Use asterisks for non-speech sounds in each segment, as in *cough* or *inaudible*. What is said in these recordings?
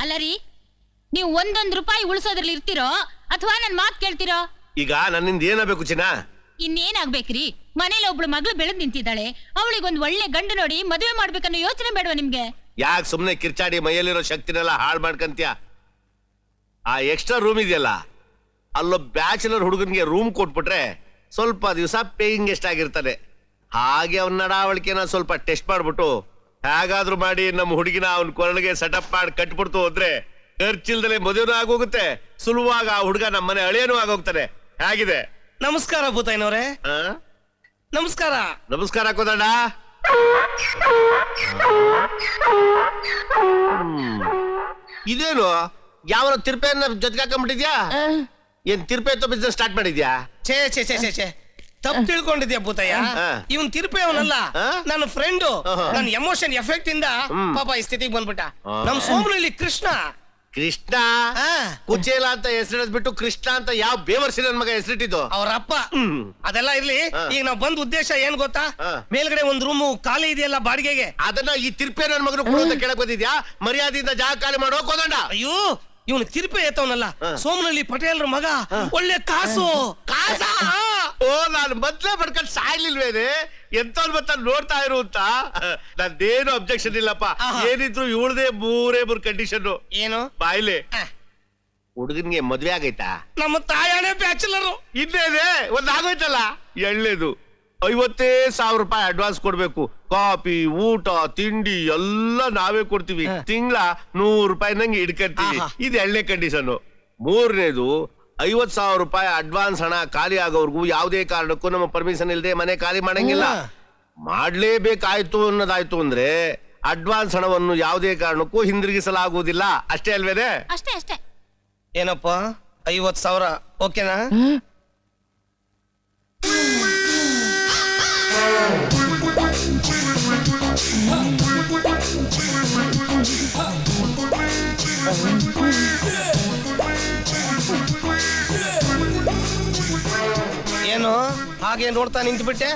ಅಲ್ಲ ರೀ ನೀವು ಒಂದೊಂದ್ ರೂಪಾಯಿ ಉಳಿಸೋದ್ರಲ್ಲಿ ಇರ್ತಿರೋ ಅಥವಾ ನನ್ ಮಾತ್ ಕೇಳ್ತಿರೋ? ಈಗ ನನ್ನಿಂದ ಏನಾಗಬೇಕು ಚಿನ್ನ? ಇನ್ನೇನಾಗ್ಬೇಕ್ರಿ? ಮನೇಲಿ ಒಬ್ಳು ಮಗಳು ಬೆಳೆದ್ ನಿಂತಿದ್ದಾಳೆ ಅವಳಿಗೊಂದ್ ಒಳ್ಳೆ ಗಂಡು ನೋಡಿ ಮದುವೆ ಮಾಡ್ಬೇಕನ್ನೋ ಯೋಚನೆ ಬೇಡವಾ ನಿಮ್ಗೆ? ಯಾಕೆ ಸುಮ್ಮನೆ ಕಿರ್ಚಾಡಿ ಮೈಯಲ್ಲಿರೋ ಶಕ್ತಿನೆಲ್ಲ ಹಾಳು ಮಾಡ್ಕಂತೀಯ? ಆ ಎಕ್ಸ್ಟ್ರಾ ರೂಮ್ ಇದೆಯಲ್ಲ ಅಲ್ಲೋ ಬ್ಯಾಚುಲರ್ ಹುಡುಗನಿಗೆ ರೂಮ್ ಕೊಟ್ಬಿಟ್ರೆ ಸ್ವಲ್ಪ ದಿವಸ ಪೇಯಿಂಗ್ ಎಷ್ಟಾಗಿರ್ತಾನೆ ಹಾಗೆ ಅವನ ನಡಾವಳಿಕೆನ ಸ್ವಲ್ಪ ಟೆಸ್ಟ್ ಮಾಡ್ಬಿಟ್ಟು ಹೇಗಾದ್ರೂ ಮಾಡಿ ನಮ್ಮ ಹುಡುಗಿನ ಅವನ ಕೊರಳಿಗೆ ಸೆಟಪ್ ಮಾಡಿ ಕಟ್ಬಿಡ್ತು ಹೋದ್ರೆ ಖರ್ಚಿಲ್ದಲೆ ಮದುವೆನೂ ಆಗೋಗುತ್ತೆ. ಸುಲಭವಾಗಿ ಆ ಹುಡುಗ ನಮ್ಮ ಮನೆ ಅಳಿಯನೂ ಆಗೋಗ್ತಾನೆ. ಹೇಗಿದೆ? ನಮಸ್ಕಾರ ಭೂತಾಯ್ನವ್ರೆ. ಆ? ನಮಸ್ಕಾರ. ನಮಸ್ಕಾರ ಕೋದಣ್ಣ ಹ್ಮ್. ಇದೇನು? ಯಾವ ತಿರ್ಪೆಯನ್ನ ಜೊತೆಗೆ ಹಾಕೊಂಡ್ಬಿಟ್ಟಿದ್ಯಾ? ಏನ್ ತಿರ್ಪೆ ಬಿಸ್ನೆಸ್ ಸ್ಟಾರ್ಟ್ ಮಾಡಿದ್ಯಾ? ಛೇ ಛೇ ಛೇ ಛೇ ಛೇ. ತಪ್ಪು ತಿಳ್ಕೊಂಡಿದ್ಯಾ ಭೂತಯ್ಯ. ಇವನ್ ತಿರುಪೆ ಅವನಲ್ಲ? ನನ್ನ ಫ್ರೆಂಡು ಆಹಾ. ನನ್ನ ಎಮೋಷನ್ ಎಫೆಕ್ಟ್ ಇಂದ ಹ್ಮ್. ಪಾಪ ಈ ಸ್ಥಿತಿಗೆ ಬಂದ್ಬಿಟ್ಟ. ಆ. ನಮ್ ಸೋಮನಲ್ಲಿ ಕೃಷ್ಣ. ಕೃಷ್ಣ? ಆ, ಕುಚೇಲ ಅಂತ ಹೆಸರಿಡ್ಬಿಟ್ಟು ಕೃಷ್ಣ ಅಂತ ಯಾವ ಬೇವರ್ಸಿ ನನ್ ಮಗ ಹೆಸರಿಟ್ಟಿದ್ದು? ಅವ್ರ ಅಪ್ಪ ಹ್ಮ್. ಅದೆಲ್ಲ ಇರ್ಲಿ. ಈಗ ನಾವ್ ಬಂದ್ ಉದ್ದೇಶ ಏನ್ ಗೊತ್ತಾ. ಮೇಲ್ಗಡೆ ಒಂದ್ ರೂಮು ಖಾಲಿ ಇದೆಯಲ್ಲ ಬಾಡಿಗೆಗೆ? ಅದನ್ನ ಈ ತಿರ್ಪೆ ನನ್ ಮಗನು ಕೊಡು ಕೇಳಕ್ ಬಂದಿದ್ಯಾ? ಮರ್ಯಾದೆಯಿಂದ ಜಾಗ ಖಾಲಿ ಮಾಡೋ ಕೋದಂಡ ಅಯ್ಯೋ ಇವನು ತಿರುಪೆ ಎತ್ತವನಲ್ಲ. ಸೋಮನಲ್ಲಿ ಪಟೇಲ್ರ ಮಗ. ಒಳ್ಳೆ ಕಾಸು. ಕಾಸ? ಓ ನಾನು ಮೊದ್ಲೇ ಬಡ್ಕೊಂಡು ಸಾಯ್ಲಿಲ್ವೇನೆ ಎಂತವ್ರು ಮತ್ತ ನೋಡ್ತಾ ಇರು ಅಂತ. ನಂದೇನು ಅಬ್ಜೆಕ್ಷನ್ ಇಲ್ಲಪ್ಪ. ಏನಿದ್ರು ಇವಳದೇ ಮೂರೇ ಮೂರ್ ಕಂಡೀಷನ್ ಏನು? ಬಾಯ್ಲೆ. ಹುಡುಗನ್ಗೆ ಮದ್ವೆ ಆಗೈತಾ? ನಮ್ಮ ತಾಯಾಣೆ ಬ್ಯಾಚುಲರ್ ಇನ್ನೇನೆ ಒಂದ್ ಆಗೋಯ್ತಲ್ಲ? ಎಳ್ಳೇದು. ಐವತ್ತೇ ಸಾವಿರ ರೂಪಾಯಿ ಅಡ್ವಾನ್ಸ್ ಕೊಡ್ಬೇಕು. ಕಾಫಿ ಊಟ ತಿಂಡಿ ಎಲ್ಲ ನಾವೇ ಕೊಡ್ತೀವಿ. ತಿಂಗ್ಳ ನೂರು ರೂಪಾಯಿ ನಂಗೆ ಹಿಡ್ಕಂತೀವಿ. ಇದು ಎಳ್ಳೆ ಕಂಡೀಷನ್ ಮೂರನೇದು ಐವತ್ ಸಾವಿರ ರೂಪಾಯಿ ಅಡ್ವಾನ್ಸ್ ಹಣ ಖಾಲಿ ಆಗೋವರೆಗೂ ಯಾವುದೇ ಕಾರಣಕ್ಕೂ ನಮ್ಮ ಪರ್ಮಿಷನ್ ಇಲ್ಲದೆ ಮನೆ ಖಾಲಿ ಮಾಡಂಗಿಲ್ಲ. ಮಾಡಲೇಬೇಕಾಯಿತು ಅನ್ನೋದಾಯ್ತು ಅಂದ್ರೆ ಅಡ್ವಾನ್ಸ್ ಹಣವನ್ನು ಯಾವುದೇ ಕಾರಣಕ್ಕೂ ಹಿಂದಿರುಗಿಸಲಾಗುವುದಿಲ್ಲ. ಅಷ್ಟೇ ಅಲ್ವೇನೆ? ಅಷ್ಟೇ ಅಷ್ಟೇ. ಏನಪ್ಪ? ಐವತ್ ಸಾವಿರ ಓಕೆನಾ? ಹಾಗೆ ನೋಡ್ತಾ ನಿಂತ್ಬಿಟ್ಟೆ.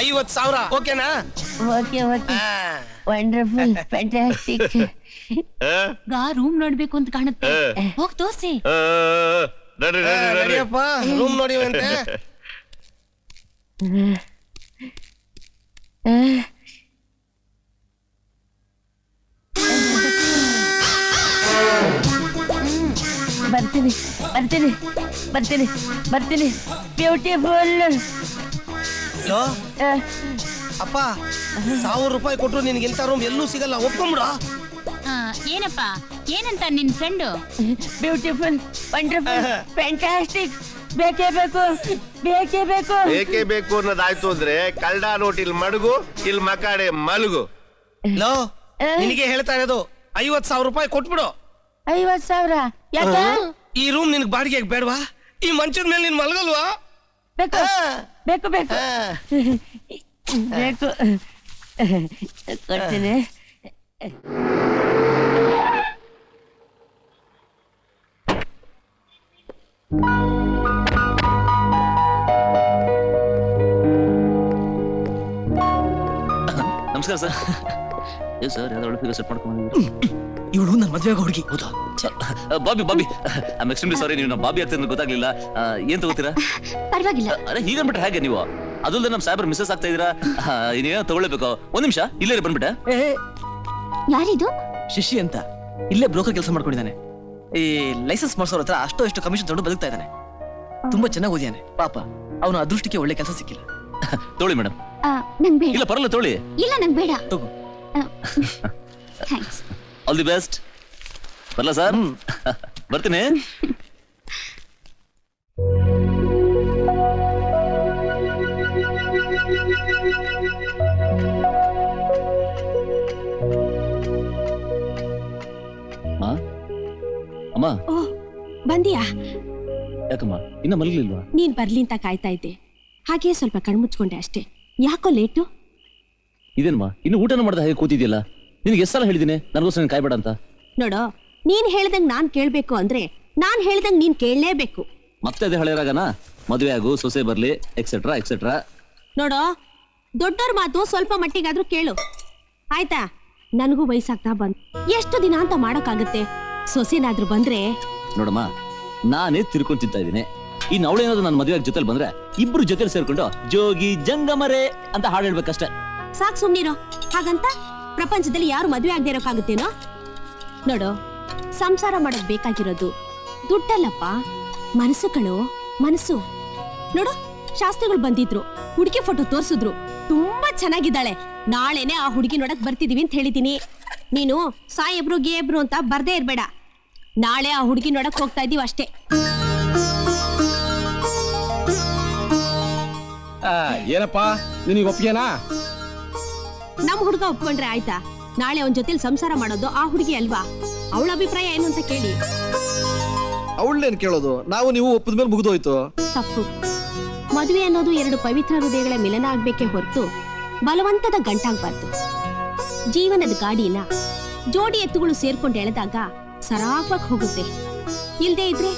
ಐವತ್ ಸಾವಿರ. ಓಕೆನಾ? Okay okay. ಆ, ವಂಡರ್ಫುಲ್ ಫ್ಯಾಂಟಾಸ್ಟಿಕ್ *laughs* ಆ? ಗಾ ರೂಮ್ ನೋಡ್ಬೇಕು ಅಂತ ಕಾಣುತ್ತೆ. ಹೋಗ್ ತೋರ್ಸಿ. ನಡ್ರಿ, ಆ, ನಡ್ರಿ, ನಡ್ರಿ. ನಡಿಯಪ್ಪ ರೂಮ್ ನೋಡಿವಂತೆ. *laughs* ಬರ್ತೀನಿ ಬರ್ತೀನಿ ಬರ್ತೀನಿ ಬರ್ತೀನಿ. ಬ್ಯೂಟಿಫುಲ್ ಲೋ, ಅಪ್ಪ ಸಾವಿರ ರೂಪಾಯಿ ಕೊಟ್ರು ನಿನ್ಗೆ ಇಂಥ ರೂಮ್ ಎಲ್ಲೂ ಸಿಗಲ್ಲ ಒಪ್ಕೊಂಬಿಡ. ಆ, ಏನಪ್ಪ? ಏನಂತ ನಿನ್ ಫ್ರೆಂಡ್ ಬ್ಯೂಟಿಫುಲ್ ವಂಡರ್ಫುಲ್ ಫ್ಯಾಂಟಾಸ್ಟಿಕ್ ಬೇಕೇ ಬೇಕು ಬೇಕೇ ಬೇಕು. ಬೇಕೇ ಬೇಕು ಅನ್ನೋದಾಯ್ತು ಅಂದ್ರೆ ಕಳ್ಳ ನೋಟ್ ಇಲ್ಲಿ ಮಡಗು ಇಲ್ಲಿ ಮಕಾಡೆ ಮಲಗು. ಲೋ ನಿನಗೆ ಹೇಳ್ತಾ ಇರೋದು ಐವತ್ ಸಾವಿರ ರೂಪಾಯಿ ಕೊಟ್ಬಿಡು. ಐವತ್ ಸಾವಿರ? ಯಾಕೆ? ಈ ರೂಮ್ ನಿನ್ಗೆ ಬಾಡಿಗೆ ಬೇಡವಾ? ಈ ಮಂಚದ ಮೇಲೆ ನೀನ್ ಮಲಗಲ್ವಾ? ಬೇಕು. ಬೇಕು ಬೇಕು. ಬೇಕು. ಕೊಡ್ತೀನಿ. ನಮಸ್ಕಾರ ಸರ್. ಏ ಸರ್ ಯಾವ್ದೋ ಒಳಗೆ ಸೆಟ್ ಮಾಡ್ಕೊಂಡು ಇವಳು ನನ್ನ ಮದ್ವೆ ಹುಡುಗಿ. ಹೌದಾ. Bobby Bobby. I'm extremely sorry ನೀವು ನಮ್ಮ ಬಾಬಿ ಆಗ್ತಿದ್ರೆ ಗೊತ್ತಾಗ್ಲಿಲ್ಲ. ಆ, ಏನ್ ತಗೋತೀರಾ? ಪರವಾಗಿಲ್ಲ. ಅರೆ ಹೀಗನ್ಬಿಟ್ರೆ ಹೇಗೆ ನೀವು? ಅದಲ್ಲದೆ ನಮ್ಮ ಸಾಹೇಬರ್ ಮಿಸ್ಸಸ್ ಆಗ್ತಾ ಇದೀರಾ ಆ, ಇನ್ನೇನೋ ತಗೊಳ್ಬೇಕು ಒಂದ್ ನಿಮಿಷ ಇಲ್ಲೇ ಬಂದ್ಬಿಟ್ಟೆ. ಯಾರಿದು? ಶಿಶಿ ಅಂತ. ಇಲ್ಲೇ ಬ್ರೋಕರ್ ಕೆಲಸ ಮಾಡ್ಕೊಂಡಿದ್ದಾನೆ. ಈ ಲೈಸೆನ್ಸ್ ಮಾಡಿಸೋರತ್ರ ಹತ್ರ ಅಷ್ಟೋ ಎಷ್ಟು ಕಮಿಷನ್ ತಗೊಂಡು ಬದುಕ್ತಾ ಇದ್ದಾನೆ. ತುಂಬಾ ಚೆನ್ನಾಗಿ ಓದಿಯಾನೆ ಪಾಪ ಅವನ ಅದೃಷ್ಟಕ್ಕೆ ಒಳ್ಳೆ ಕೆಲಸ ಸಿಕ್ಕಿಲ್ಲ. ತೋಳಿ ಮೇಡಮ್ ನಂಗ್ ಬೇಡ. ಇಲ್ಲ ಪರಲ್ಲ ತೋಳಿ. ಇಲ್ಲ ನಂಗ್ ಬೇಡ. ತಗೋ. ಥ್ಯಾಂಕ್ಸ್ *laughs* ಆಲ್ ದಿ ಬೆಸ್ಟ್ ಬರಲ್ಲ ಸರ್? *laughs* ಬರ್ತೀನಿ. ಆ? ಅಮ್ಮ? ಓ ಬಂದಿಯಾ? ಯಾಕಮ್ಮ? ಇನ್ನ ಮಲಗಲಿಲ್ವಾ? ನೀನ್ ಬರ್ಲಿ ಅಂತ ಕಾಯ್ತಾ ಇದ್ದೆ. ಹಾಗೆ ಸ್ವಲ್ಪ ಕಣ್ಮುಚ್ಕೊಂಡೆ ಅಷ್ಟೇ. ಯಾಕೋ ಲೇಟು? ಇದೇನಮ್ಮ? ಇನ್ನು ಊಟನ ಮಾಡ್ದೆ ಹಾಗೆ ಕೂತಿದ್ಯಲ್ಲ? ನಿನಗೆ ಎಷ್ಟು ಸಲ ಹೇಳಿದ್ದೀನಿ? ನನಗೋಸ್ಕರ ನೀನು ಕಾಯ್ಬೇಡ ಅಂತ. ನೋಡೋ ನೀನ್ ಹೇಳ್ದಂಗ್ ನಾನ್ ಕೇಳ್ಬೇಕು ಅಂದ್ರೆ ನಾನ್ ಹೇಳ್ದಂಗ್ ನೀನ್ ಕೇಳಲೇಬೇಕು. ಮತ್ತೆ ಅದೇ ಹಳೆಯರಾಗನ ಮದುವೆ ಆಗು ಸೊಸೆ ಬರ್ಲಿ ಎಕ್ಸೆಟ್ರಾ ಎಕ್ಸೆಟ್ರಾ ನೋಡೋ ದೊಡ್ಡೋರ್ ಮಾತು ಸ್ವಲ್ಪ ಮಟ್ಟಿಗಾದ್ರೂ ಕೇಳು. ಆಯ್ತಾ? ನನಗೂ ವಯಸ್ಸಾಗ್ತಾ ಬಂದ್. ಎಷ್ಟು ದಿನ ಅಂತ ಮಾಡಕ್ಕಾಗತ್ತೆ? ಸೊಸೆನಾದ್ರೂ ಬಂದ್ರೆ? ನೋಡಮ್ಮ ನಾನೇ ತಿರ್ಕೊಂಡ್ ತಿಂತಾ ಇದ್ದೀನಿ. ಇನ್ನು ಅವಳೇನಾದ್ರು ನನ್ನ ಮದುವೆ ಜೊತೆಲಿ ಬಂದ್ರೆ ಇಬ್ರು ಜೊತೆಲಿ ಸೇರ್ಕೊಂಡು ಜೋಗಿ ಜಂಗಮರೆ ಅಂತ ಹಾಡು ಹೇಳ್ಬೇಕಷ್ಟೇ. ಸಾಕ್ ಸುಮ್ನಿರೋ. ಹಾಗಂತ? ಪ್ರಪಂಚದಲ್ಲಿ ಯಾರು ಮದುವೆ ಆಗದೆ ಇರೋಕ್ಕಾಗುತ್ತೇನೋ ನೋಡು, ಸಂಸಾರ ಮಾಡೋಕ್ ಬೇಕಾಗಿರೋದು ದುಡ್ಡಲ್ಲಪ್ಪ. ಮನಸ್ಸು ಕಣು, ಮನಸ್ಸು. ನೋಡು, ಶಾಸ್ತ್ರಿಗಳು ಬಂದಿದ್ರು, ಹುಡುಗಿ ಫೋಟೋ ತೋರಿಸಿದ್ರು. ತುಂಬಾ ಚೆನ್ನಾಗಿದ್ದಾಳೆ. ನಾಳೆನೆ ಆ ಹುಡುಗಿ ನೋಡಕ್ ಬರ್ತಿದೀವಿ ಅಂತ ಹೇಳಿದೀನಿ. ನೀನು ಸಾಯಬ್ರು, ಗೇಬ್ರು ಅಂತ ಬರ್ದೇ ಇರ್ಬೇಡ. ನಾಳೆ ಆ ಹುಡುಗಿ ನೋಡಕ್ ಹೋಗ್ತಾ ಇದೀವಿ ಅಷ್ಟೇ. ಏನಪ್ಪಾ? ನಿನಗೆ ಒಪ್ಪಿಗೆನಾ? ನಮ್ ಹುಡುಗ ಒಪ್ಕೊಂಡ್ರೆ ಆಯ್ತಾ? ನಾಳೆ ಅವನ್ ಜೊತೆಲಿ ಸಂಸಾರ ಮಾಡೋದು ಆ ಹುಡುಗಿ ಅಲ್ವಾ? ಅವಳ ಅಭಿಪ್ರಾಯ ಏನು ಅಂತ ಕೇಳಿ. ಅವಳೇನ್ ಕೇಳೋದು? ನಾವು ನೀವು ಒಪ್ಪದ ಮೇಲೆ ಮುಗಿದೋಯ್ತು. ತಪ್ಪು. ಮದುವೆ ಅನ್ನೋದು ಎರಡು ಪವಿತ್ರ ಹೃದಯಗಳ ಮಿಲನ ಆಗ್ಬೇಕೇ ಹೊರತು ಬಲವಂತದ ಗಂಟಾಗ್ಬಾರ್ದು. ಜೀವನದ ಗಾಡಿನ ಜೋಡಿ ಎತ್ತುಗಳು ಸೇರ್ಕೊಂಡು ಎಳೆದಾಗ ಸರಾಗವಾಗಿ ಹೋಗುತ್ತೆ. ಇಲ್ದೇ ಇದ್ರೆ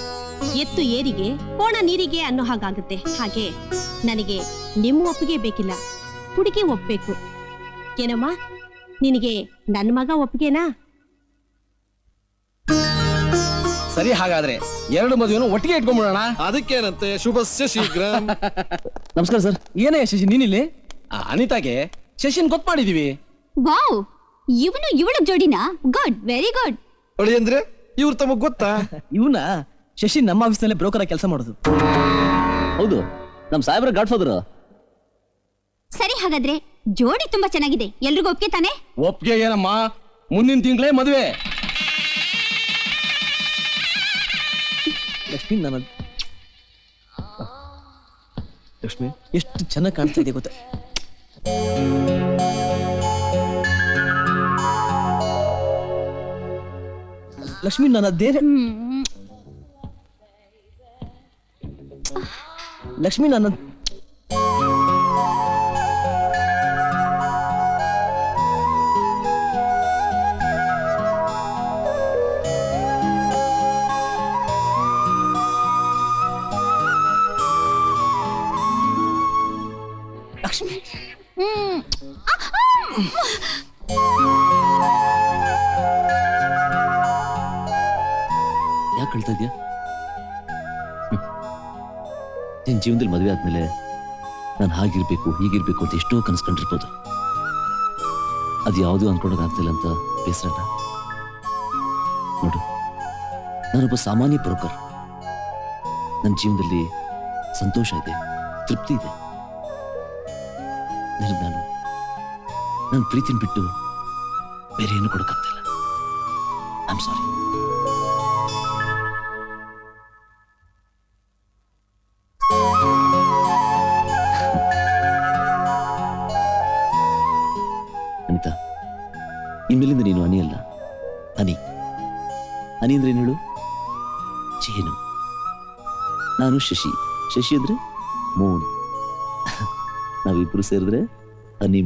ಎತ್ತು ಏರಿಗೆ ಕೋಣ ನೀರಿಗೆ ಅನ್ನೋ ಹಾಗಾಗುತ್ತೆ. ಹಾಗೆ ನನಗೆ ನಿಮ್ಮ ಒಪ್ಪಿಗೆ ಬೇಕಿಲ್ಲ. ಹುಡುಗಿ ಒಪ್ಬೇಕು. ಏನಮ್ಮ? ನಿನಗೆ ನನ್ನ ಮಗ ಒಪ್ಪಿಗೆನಾ? ಸರಿ ಹಾಗಾದ್ರೆ ಎರಡು ಮದುವೆನು ಒಟ್ಟಿಗೆ ಇಟ್ಕೊಂಡ್ಬಿಡೋಣ. ಅದಕ್ಕೇನಂತೆ? ಶುಭಸ್ಯ ಶೀಘ್ರ. *laughs* ನಮಸ್ಕಾರ ಸರ್. ಏನೇ ಶಶಿ ನೀನಿಲ್ಲಿ? ಆ, ಅನಿತಾಗೆ ಶಶಿನ್ ಗೊತ್ತ ಮಾಡಿದೀವಿ. ವಾವ್! ಇವನು ಇವಳ ಜೋಡಿನಾ? ಗುಡ್ ವೆರಿ ಗುಡ್ ಹೊಳಿ ಅಂದ್ರೆ ಇವ್ರು ತಮಗ್ ಗೊತ್ತಾ? *laughs* ಇವನ ಶಶಿ ನಮ್ಮ ಆಫೀಸ್ನಲ್ಲೇ ಬ್ರೋಕರ್ ಆಗಿ ಕೆಲಸ ಮಾಡುದು. ಹೌದು ನಮ್ ಸಾಹೇಬ್ರ ಗಾಡ್ ಫಾದರ್ ಸರಿ ಹಾಗಾದ್ರೆ ಜೋಡಿ ತುಂಬಾ ಚೆನ್ನಾಗಿದೆ. ಎಲ್ರಿಗೂ ಒಪ್ಪಿಗೆ ತಾನೆ? ಒಪ್ಪಿಗೆ ಏನಮ್ಮ? ಮುಂದಿನ ತಿಂಗಳೇ ಮದುವೆ. ಲಕ್ಷ್ಮಿ ನನ್ನ ಲಕ್ಷ್ಮಿ ಎಷ್ಟು ಚೆನ್ನಾಗಿ ಕಾಣ್ತಾ ಇದೆ ಗೊತ್ತಾ? ಲಕ್ಷ್ಮಿ ನನ್ನ ಅದೇನೆ ಲಕ್ಷ್ಮಿ ನನ್ನ ಲಕ್ಷ್ಮಿ. ಯಾಕೆ ಕಳ್ತಾ ಇದೆಯಾ? ನಿನ್ ಜೀವನದಲ್ಲಿ ಮದುವೆ ಆದ್ಮೇಲೆ ನಾನು ಹಾಗಿರ್ಬೇಕು, ಹೀಗಿರ್ಬೇಕು ಅಂತ ಎಷ್ಟೋ ಕನಸ್ಕೊಂಡಿರ್ಬೋದು ಅದು ಯಾವುದು ಅನ್ಕೊಂಡೋಗಾಗ್ತಿಲ್ಲ ಅಂತ ಬೇಸರಣ್ಣ ನೋಡು, ನಾನೊಬ್ಬ ಸಾಮಾನ್ಯ ಬ್ರೋಕರ್. ನನ್ನ ಜೀವನದಲ್ಲಿ ಸಂತೋಷ ಇದೆ, ತೃಪ್ತಿ ಇದೆ. ನನಗೆ ನಾನು ನನ್ನ ಪ್ರೀತಿನ ಬಿಟ್ಟು ಬೇರೆ ಏನು ಕೊಡೋಕ್ಕಾಗ್ತಿಲ್ಲ. ಐ ಆಮ್ ಸಾರಿ ಅನಿತಾ ಇನ್ಮೇಲಿಂದ ನೀನು ಅನಿ ಅಲ್ಲ? ಅನಿ ಅನಿ ಅಂದ್ರೆ ಏನು ಹೇಳು? ಜೇನು. ನಾನು ಶಶಿ. ಶಶಿ ಅಂದ್ರೆ ಮೂನ್ ನಾವಿಬ್ರು ಸೇರಿದ್ರೆ ಹನಿ